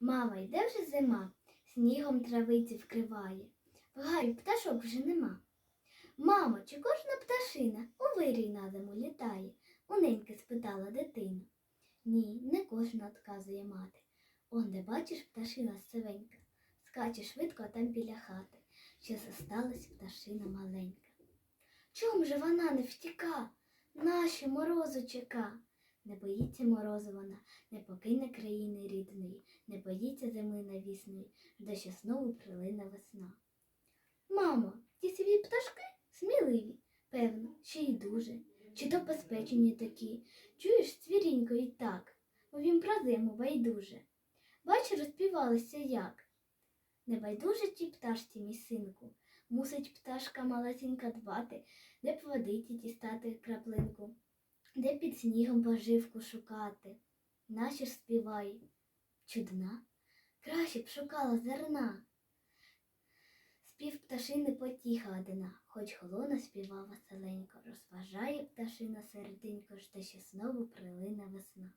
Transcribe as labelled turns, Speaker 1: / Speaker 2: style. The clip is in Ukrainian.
Speaker 1: Мама, йде вже зима, снігом травиці вкриває. В гаю пташок вже нема. Мамо, чи кожна пташина у вирій на зиму літає? Уненьки спитала дитина. Ні, не кожна, отказує мати. Он де бачиш пташина сивенька, скаче швидко там біля хати, що зосталась пташина маленька. Чом же вона не втіка? Нащо морозу чека? Не боїться морозу вона, не покине країни рідної, не боїться зими навісної, жде, що знову прилине весна. Мамо, ті свої пташки сміливі, певно, ще й дуже, чи то безпечені такі. Чуєш, цвірінько і так, бо він про зиму байдуже. Бач, розпівалися як. Не байдуже тій пташці, мій синку, мусить пташка малесенька дбати, де б водиці дістати краплинку, де під снігом поживку шукати. Наші ж співай, чудна, краще б шукала зерна. Спів пташини потіха одина, хоч холона співа веселенько, розважає пташина серденько, жде, що знову прилине весна.